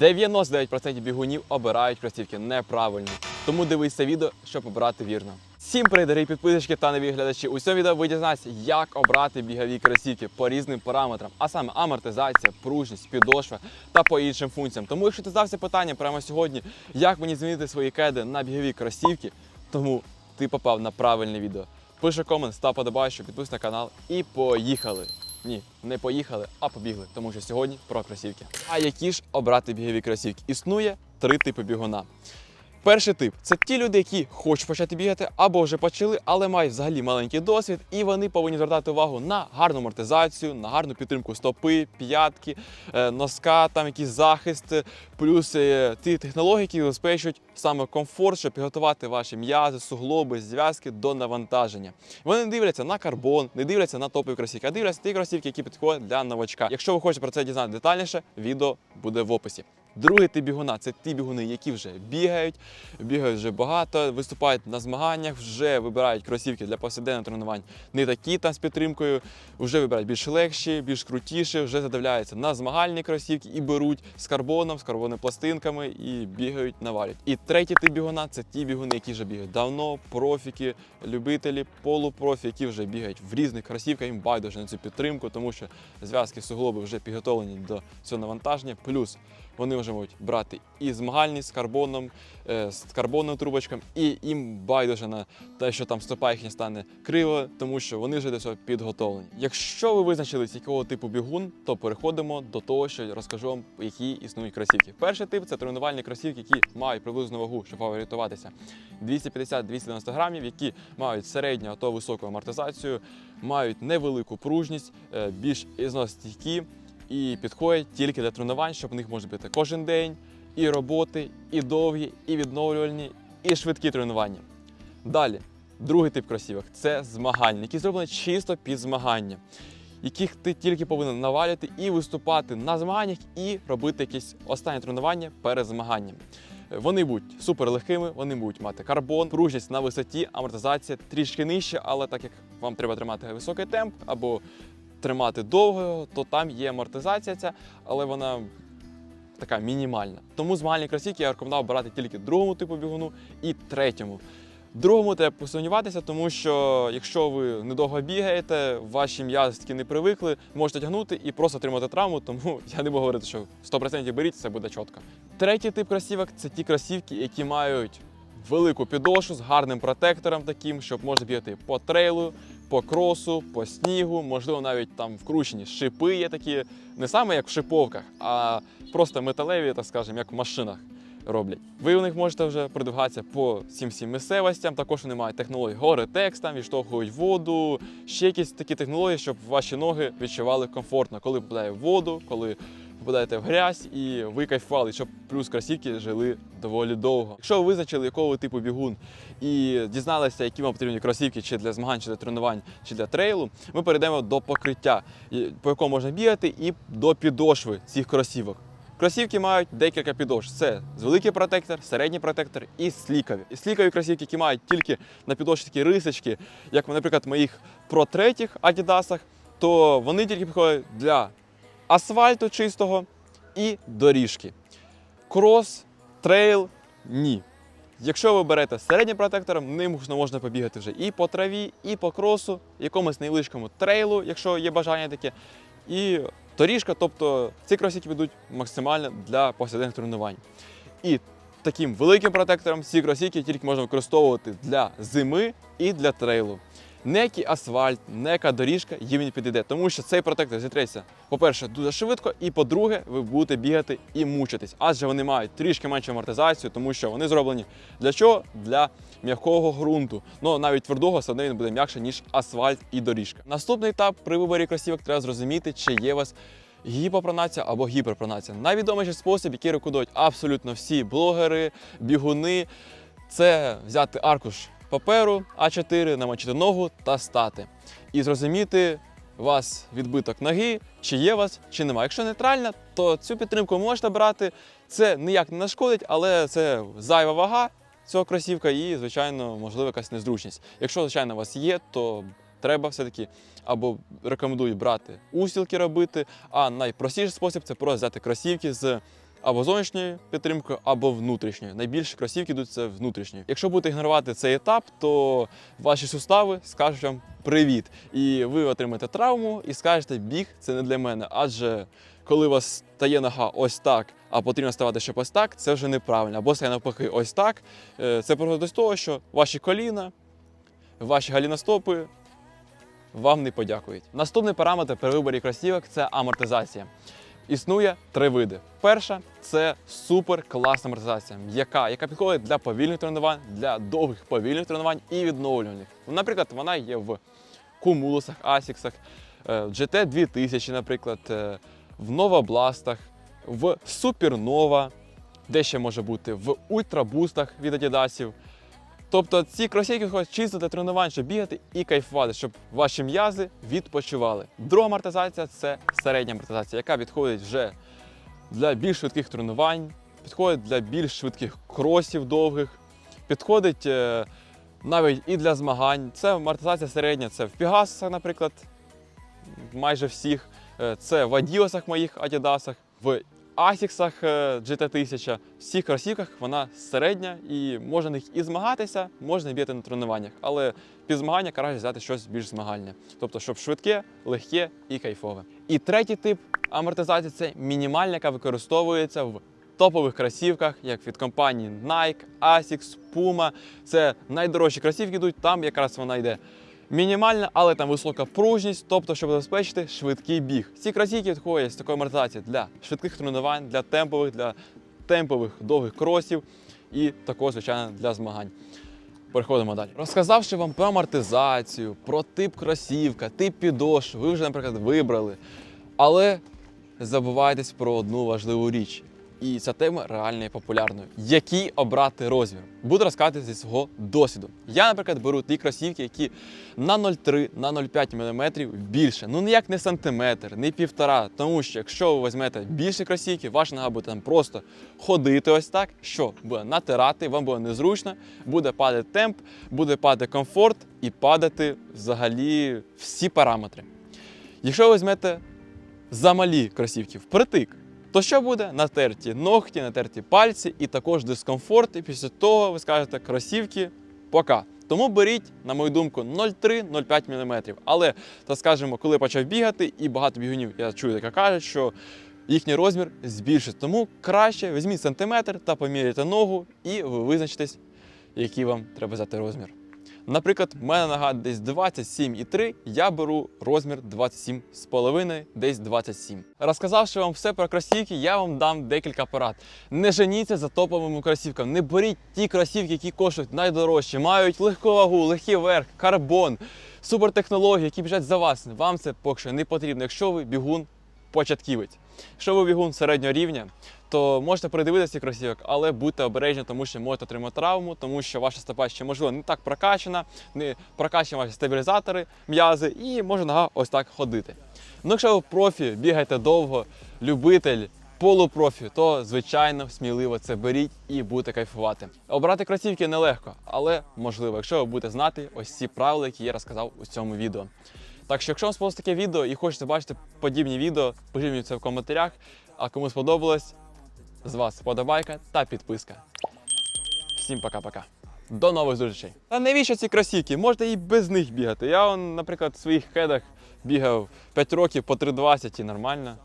99% бігунів обирають кросівки неправильно. Тому дивись це відео, щоб обрати вірно. Всім привіт, дорогі підписчики та нові глядачі. У цьому відео ви дізнаєтеся, як обрати бігові кросівки по різним параметрам, а саме амортизація, пружність, підошва та по іншим функціям. Тому, якщо ти здався питанням прямо сьогодні, як мені змінити свої кеди на бігові кросівки, тому ти попав на правильне відео. Пиши комент, став подобаючи, підписуйся на канал і поїхали. Ні, не поїхали, а побігли, тому що сьогодні про кросівки. А які ж обрати бігові кросівки? Існує три типи бігуна. Перший тип це ті люди, які хочуть почати бігати або вже почали, але мають взагалі маленький досвід, і вони повинні звертати увагу на гарну амортизацію, на гарну підтримку стопи, п'ятки, е, носка, там якийсь захист, плюс е, ті технології, які забезпечують саме комфорт, щоб підготувати ваші м'язи, суглоби, зв'язки до навантаження. Вони не дивляться на карбон, не дивляться на топові кросівки, а дивляться ті кросівки, які підходять для новачка. Якщо ви хочете про це дізнати детальніше, відео буде в описі. Другий тип бігуна це ті бігуни, які вже бігають, бігають вже багато, виступають на змаганнях, вже вибирають кросівки для повсякденних тренувань. Не такі там з підтримкою, вже вибирають більш легші, більш крутіші, вже задивляються на змагальні кросівки і беруть з карбоном, з карбонними пластинками і бігають, навалюють. І третій тип бігуна це ті бігуни, які вже бігають давно, профіки, любителі, полупрофі, які вже бігають в різних кросівках, їм байдуже на цю підтримку, тому що зв'язки суглоби вже підготовлені до цього навантаження. Плюс вони вже можуть брати і змагальні з карбоном, е, з карбонним трубочком, і їм байдуже на те, що там стопа їхня стане криво, тому що вони вже до цього підготовлені. Якщо ви визначились, якого типу бігун, то переходимо до того, що розкажу вам, які існують кросівки. Перший тип це тренувальні кросівки, які мають приблизну вагу, щоб орієнтуватися 250-290 грамів, які мають середню та високу амортизацію, мають невелику пружність, е, більш ізносостійкі і підходять тільки для тренувань, щоб в них може бути кожен день і роботи, і довгі, і відновлювальні, і швидкі тренування. Далі, другий тип кросівок це змагальні, які зроблені чисто під змагання, яких ти тільки повинен навалювати і виступати на змаганнях, і робити якісь останні тренування перед змаганням. Вони будуть суперлегкими, вони будуть мати карбон, пружність на висоті, амортизація трішки нижча, але так як вам треба тримати високий темп або тримати довго, то там є амортизація ця, але вона така мінімальна. Тому змагальні кросівки я рекомендував брати тільки другому типу бігуну і третьому. Другому треба посумніватися, тому що якщо ви недовго бігаєте, ваші м'язи таки не привикли, можете тягнути і просто отримати травму, тому я не можу говорити, що 100% беріть, все буде чітко. Третій тип кросівок це ті кросівки, які мають велику підошву з гарним протектором, таким, щоб можна бігати по трейлу, по кросу, по снігу, можливо, навіть там вкручені шипи є такі, не саме як в шиповках, а просто металеві, так скажемо, як в машинах роблять. Ви у них можете вже продвигатися по цим всім місцевостям. Також вони мають технології Gore-Tex, там відштовхують воду, ще якісь такі технології, щоб ваші ноги відчували комфортно, коли в воду, коли попадаєте в грязь і ви кайфували, щоб плюс кросівки жили доволі довго. Якщо ви визначили, якого ви типу бігун і дізналися, які вам потрібні кросівки чи для змагань, чи для тренувань, чи для трейлу, ми перейдемо до покриття, по якому можна бігати, і до підошви цих кросівок. Кросівки мають декілька підошв. Це великий протектор, середній протектор і слікові. І слікові кросівки, які мають тільки на підошві такі рисочки, як, наприклад, в моїх Pro 3 адідасах, то вони тільки підходять для асфальту чистого і доріжки. Крос, трейл ні. Якщо ви берете середнім протектором, ним можна- побігати вже і по траві, і по кросу, якомусь невеличкому трейлу, якщо є бажання таке, і доріжка, тобто ці кросівки ведуть максимально для повсякденних тренувань. І таким великим протектором ці кросівки тільки можна використовувати для зими і для трейлу. Некий асфальт, нека доріжка їм не підійде, тому що цей протектор зітреться, по-перше, дуже швидко, і по-друге, ви будете бігати і мучитись, адже вони мають трішки меншу амортизацію, тому що вони зроблені для чого? Для м'якого ґрунту. Ну навіть твердого все одно він буде м'якше, ніж асфальт і доріжка. Наступний етап при виборі кросівок треба зрозуміти, чи є у вас гіпопронація або гіперпронація. Найвідоміший спосіб, який рекомендують абсолютно всі блогери, бігуни, це взяти аркуш паперу А4, намочити ногу та стати. І зрозуміти вас відбиток ноги, чи є вас, чи немає. Якщо нейтральна, то цю підтримку можете брати. Це ніяк не нашкодить, але це зайва вага цього кросівка і, звичайно, можливо, якась незручність. Якщо, звичайно, у вас є, то треба все-таки або рекомендують брати устілки робити, а найпростіший спосіб це просто взяти кросівки з або зовнішньою підтримкою, або внутрішньою. Найбільше кросівки йдуть це внутрішньою. Якщо будете ігнорувати цей етап, то ваші сустави скажуть вам привіт. І ви отримаєте травму і скажете, біг це не для мене. Адже коли у вас стає нога ось так, а потрібно ставати щоб ось так, це вже неправильно. Або стає навпаки ось так. Е, Це призводить до того, що ваші коліна, ваші галіностопи вам не подякують. Наступний параметр при виборі кросівок це амортизація. Існує три види. Перша це супер класна амортизація, яка, яка підходить для повільних тренувань, для довгих повільних тренувань і відновлювальних. Наприклад, вона є в кумулусах, асіксах, е, GT 2000, наприклад, е, в новобластах, в супернова, де ще може бути в ультрабустах від адідасів. Тобто ці кросівки хочуть чисто для тренувань, щоб бігати і кайфувати, щоб ваші м'язи відпочивали. Друга амортизація це середня амортизація, яка підходить вже для більш швидких тренувань, підходить для більш швидких кросів довгих, підходить е, навіть і для змагань. Це амортизація середня, це в Пігасах, наприклад, майже всіх. Е, Це в Адіосах моїх Адідасах, в Асіксах е, GT1000, в всіх кросівках вона середня і можна на і змагатися, можна і бігати на тренуваннях. Але під змагання краще взяти щось більш змагальне. Тобто, щоб швидке, легке і кайфове. І третій тип амортизації це мінімальна, яка використовується в топових кросівках, як від компанії Nike, Asics, Puma. Це найдорожчі кросівки йдуть, там якраз вона йде. Мінімальна, але там висока пружність, тобто, щоб забезпечити швидкий біг. Ці кросівки відходять з такої амортизації для швидких тренувань, для темпових, для темпових довгих кросів і також, звичайно, для змагань. Переходимо далі. Розказавши вам про амортизацію, про тип кросівка, тип підошв, ви вже, наприклад, вибрали. Але забувайтесь про одну важливу річ. І ця тема реально є популярною. Який обрати розмір? Буду розказувати зі свого досвіду. Я, наприклад, беру ті кросівки, які на 0,3, на 0,5 мм більше. Ну ніяк не сантиметр, не півтора. Тому що якщо ви візьмете більше кросівки, ваша нога буде там просто ходити ось так, що буде натирати, вам буде незручно, буде падати темп, буде падати комфорт і падати взагалі всі параметри. Якщо ви візьмете замалі кросівки впритик, то що буде? Натерті ногті, натерті пальці і також дискомфорт. І після того ви скажете кросівки пока. Тому беріть, на мою думку, 0,3-0,5 мм. Але, так скажемо, коли почав бігати, і багато бігунів, я чую, таке кажуть, що їхній розмір збільшить. Тому краще візьміть сантиметр та поміряйте ногу, і ви визначитесь, який вам треба взяти розмір. Наприклад, в мене нога десь 27,3, я беру розмір 27,5, десь 27. Розказавши вам все про кросівки, я вам дам декілька порад. Не женіться за топовими кросівками, не беріть ті кросівки, які коштують найдорожче, мають легку вагу, легкий верх, карбон, супертехнології, які біжать за вас. Вам це поки що не потрібно, якщо ви бігун початківець. Якщо ви бігун середнього рівня, то можете передивитися кросівок, але будьте обережні, тому що можете отримати травму, тому що ваша стопа ще можливо не так прокачана, не прокачані ваші стабілізатори, м'язи, і може нога ось так ходити. Ну, якщо ви профі, бігаєте довго, любитель. Полупрофі, то звичайно сміливо це беріть і будете кайфувати. Обрати кросівки нелегко, але можливо, якщо ви будете знати ось ці правила, які я розказав у цьому відео. Так що, якщо вам сподобалось таке відео і хочете бачити подібні відео, пишіть мені це в коментарях. А кому сподобалось, з вас вподобайка та підписка. Всім пока-пока. До нових зустрічей. Та навіщо ці кросівки? Можна і без них бігати. Я, наприклад, в своїх хедах бігав 5 років по 3,20 і нормально.